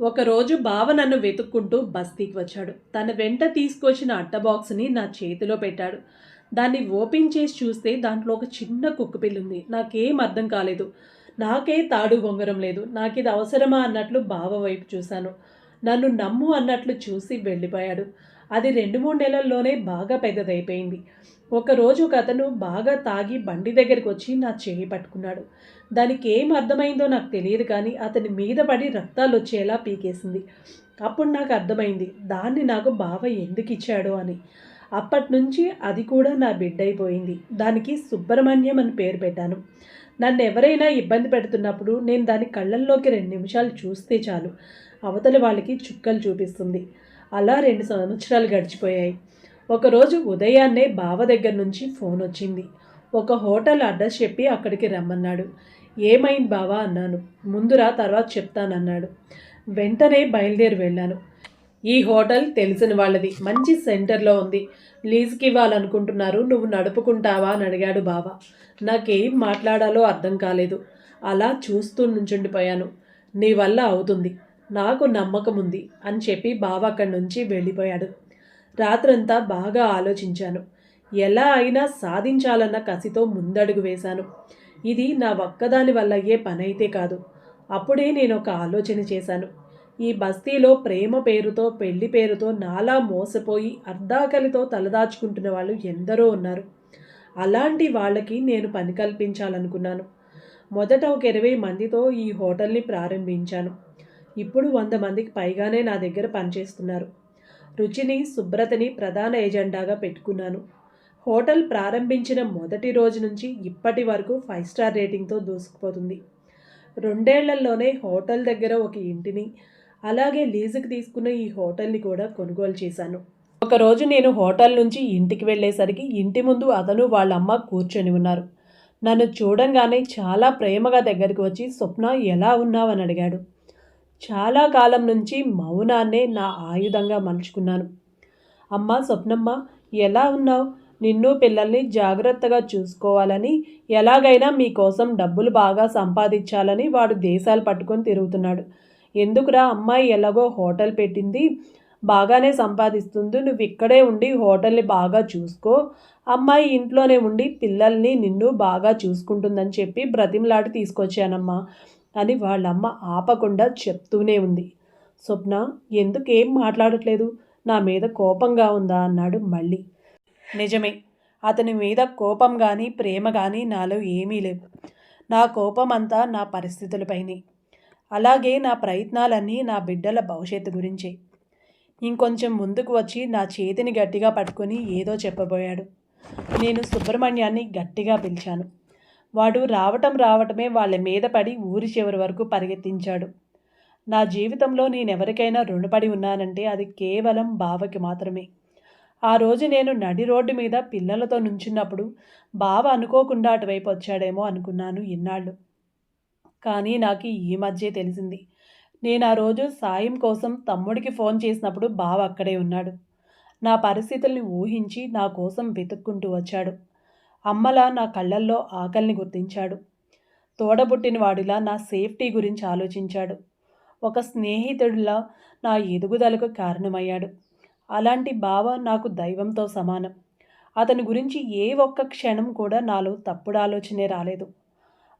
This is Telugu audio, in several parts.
ఒకరోజు బావ నన్ను వెతుక్కుంటూ బస్తీకి వచ్చాడు. తన వెంట తీసుకొచ్చిన అట్ట బాక్స్ని నా చేతిలో పెట్టాడు. దాన్ని ఓపెన్ చేసి చూస్తే దాంట్లో ఒక చిన్న కుక్కపిల్లి ఉంది నాకేం అర్థం కాలేదు. నాకే తాడు బొంగరం లేదు. నాకు ఇది అవసరమా అన్నట్లు బావ వైపు చూశాను. నన్ను నమ్ము అన్నట్లు చూసి వెళ్ళిపోయాడు. అది రెండు మూడు నెలల్లోనే బాగా పెద్దదైపోయింది. ఒకరోజు ఒక అతను బాగా తాగి బండి దగ్గరికి వచ్చి నా చేయి పట్టుకున్నాడు. దానికి ఏం అర్థమైందో నాకు తెలియదు కానీ అతని మీద పడి రక్తాలు వచ్చేలా పీకేసింది. అప్పుడు నాకు అర్థమైంది దాన్ని నాకు బావ ఎందుకు ఇచ్చాడో అని. అప్పటి నుంచి అది కూడా నా బిడ్డ అయిపోయింది దానికి సుబ్రహ్మణ్యం అని పేరు పెట్టాను. నన్ను ఎవరైనా ఇబ్బంది పెడుతున్నప్పుడు నేను దాని కళ్ళల్లోకి రెండు నిమిషాలు చూస్తే చాలు. అవతలి వాళ్ళకి చుక్కలు చూపిస్తుంది. అలా రెండు సంవత్సరాలు గడిచిపోయాయి. ఒకరోజు ఉదయాన్నే బావ దగ్గర నుంచి ఫోన్ వచ్చింది. ఒక హోటల్ అడ్రస్ చెప్పి అక్కడికి రమ్మన్నాడు. ఏమైంది బావా? అన్నాను. ముందురా తర్వాత చెప్తానన్నాడు. వెంటనే బయలుదేరి వెళ్ళాను. ఈ హోటల్ తెలిసిన వాళ్ళది. మంచి సెంటర్లో ఉంది. లీజ్కి ఇవ్వాలనుకుంటున్నారు. నువ్వు నడుపుకుంటావా అని అడిగాడు బావ. నాకేం మాట్లాడాలో అర్థం కాలేదు. అలా చూస్తూ నుంచుండిపోయాను. నీ వల్ల అవుతుంది. నాకు నమ్మకం ఉంది అని చెప్పి బావ అక్కడి నుంచి వెళ్ళిపోయాడు. రాత్రంతా బాగా ఆలోచించాను. ఎలా అయినా సాధించాలన్న కసితో ముందడుగు వేశాను. ఇది నా ఒక్కదాని వల్ల అయ్యే పనైతే కాదు. అప్పుడే నేను ఒక ఆలోచన చేశాను. ఈ బస్తీలో ప్రేమ పేరుతో పెళ్ళి పేరుతో నాలా మోసపోయి అర్ధాకలితో తలదాచుకుంటున్న వాళ్ళు ఎందరో ఉన్నారు. అలాంటి వాళ్ళకి నేను పని కల్పించాలనుకున్నాను. మొదట ఒక ఇరవై మందితో ఈ హోటల్ని ప్రారంభించాను. ఇప్పుడు వంద మందికి పైగానే నా దగ్గర పనిచేస్తున్నారు. రుచిని శుభ్రతని ప్రధాన ఎజెండాగా పెట్టుకున్నాను. హోటల్ ప్రారంభించిన మొదటి రోజు నుంచి ఇప్పటి వరకు ఫైవ్ స్టార్ రేటింగ్తో దూసుకుపోతుంది. రెండేళ్ళలోనే హోటల్ దగ్గర ఒక ఇంటిని అలాగే లీజుకి తీసుకున్న ఈ హోటల్ని కూడా కొనుగోలు చేశాను. ఒకరోజు నేను హోటల్ నుంచి ఇంటికి వెళ్ళేసరికి ఇంటి ముందు అతను వాళ్ళ అమ్మ కూర్చొని ఉన్నారు. నన్ను చూడంగానే చాలా ప్రేమగా దగ్గరికి వచ్చి స్వప్న ఎలా ఉన్నావని అడిగాడు. చాలా కాలం నుంచి మౌనాన్నే నా ఆయుధంగా మలుచుకున్నాను. అమ్మ స్వప్నమ్మ ఎలా ఉన్నావు? నిన్ను పిల్లల్ని జాగ్రత్తగా చూసుకోవాలని ఎలాగైనా మీకోసం డబ్బులు బాగా సంపాదించాలని వాడు దేశాలు పట్టుకొని తిరుగుతున్నాడు. ఎందుకురా అమ్మాయి ఎలాగో హోటల్ పెట్టింది? బాగానే సంపాదిస్తుంది. నువ్వు ఇక్కడే ఉండి హోటల్ని బాగా చూసుకో. అమ్మాయి ఇంట్లోనే ఉండి పిల్లల్ని నిన్ను బాగా చూసుకుంటుందని చెప్పి బ్రతిమలాట తీసుకొచ్చానమ్మా అని వాళ్ళమ్మ ఆపకుండా చెప్తూనే ఉంది. స్వప్న ఎందుకేం మాట్లాడట్లేదు? నా మీద కోపంగా ఉందా? అన్నాడు మళ్ళీ. నిజమే. అతని మీద కోపం కానీ ప్రేమ కానీ నాలో ఏమీ లేవు. నా కోపం అంతా నా పరిస్థితులపైనే. అలాగే నా ప్రయత్నాలన్నీ నా బిడ్డల భవిష్యత్తు గురించే. ఇంకొంచెం ముందుకు వచ్చి నా చేతిని గట్టిగా పట్టుకొని ఏదో చెప్పబోయాడు. నేను సుబ్రహ్మణ్యాన్ని గట్టిగా పిలిచాను. వాడు రావటం రావటమే వాళ్ళ మీద పడి ఊరి చివరి వరకు పరిగెత్తించాడు. నా జీవితంలో నేను ఎవరికైనా రుణపడి ఉన్నానంటే అది కేవలం బావకి మాత్రమే. ఆ రోజు నేను నడి రోడ్డు మీద పిల్లలతో నుంచున్నప్పుడు బావ అనుకోకుండా అటువైపు వచ్చాడేమో అనుకున్నాను ఇన్నాళ్ళు. కానీ నాకు ఈ మధ్యే తెలిసింది. నేను ఆ రోజు సాయం కోసం తమ్ముడికి ఫోన్ చేసినప్పుడు బావ అక్కడే ఉన్నాడు. నా పరిస్థితుల్ని ఊహించి నా కోసం వెతుక్కుంటూ వచ్చాడు. అమ్మలా నా కళ్ళల్లో ఆకలిని గుర్తించాడు. తోడబుట్టిన వాడిలా నా సేఫ్టీ గురించి ఆలోచించాడు. ఒక స్నేహితుడిలా నా ఎదుగుదలకు కారణమయ్యాడు. అలాంటి బావ నాకు దైవంతో సమానం. అతని గురించి ఏ ఒక్క క్షణం కూడా నాలో తప్పుడు ఆలోచనే రాలేదు.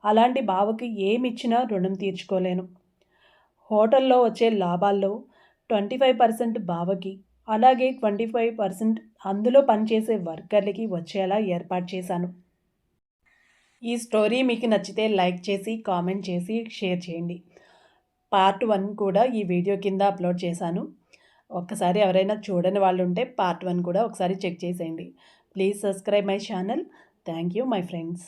అలాంటి బావకి ఏమిచ్చినా రుణం తీర్చుకోలేను. హోటల్లో వచ్చే లాభాల్లో ట్వంటీ ఫైవ్ పర్సెంట్ బావకి అలాగే ట్వంటీ ఫైవ్ పర్సెంట్ అందులో పనిచేసే వర్కర్లకి వచ్చేలా ఏర్పాటు చేశాను. ఈ స్టోరీ మీకు నచ్చితే లైక్ చేసి కామెంట్ చేసి షేర్ చేయండి. పార్ట్ వన్ కూడా ఈ వీడియో కింద అప్లోడ్ చేశాను. ఒక్కసారి ఎవరైనా చూడని వాళ్ళు ఉంటే పార్ట్ వన్ కూడా ఒకసారి చెక్ చేసేయండి. Please subscribe my channel. Thank you my friends.